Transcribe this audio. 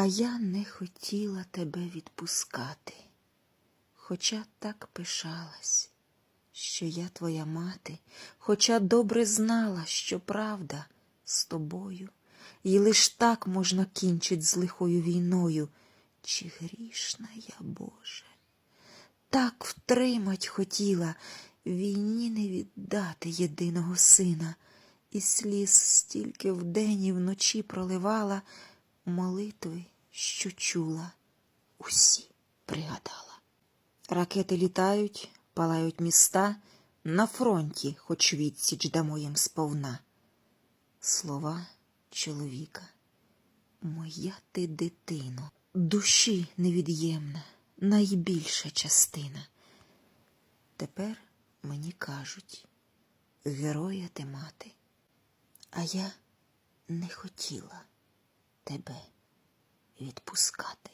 А я не хотіла тебе відпускати, хоча так пишалась, що я твоя мати, хоча добре знала, що правда з тобою, і лиш так можна кінчить з лихою війною. Чи грішна я, Боже? Так втримать хотіла, війні не віддати єдиного сина, і сліз стільки вдень і вночі проливала, молитви, що чула, усі пригадала. Ракети літають, палають міста, на фронті, хоч відсіч дамо їм сповна. Слова чоловіка, моя ти дитино, душі невід'ємна, найбільша частина. Тепер мені кажуть, героя ти мати, а я не хотіла тебе відпускати.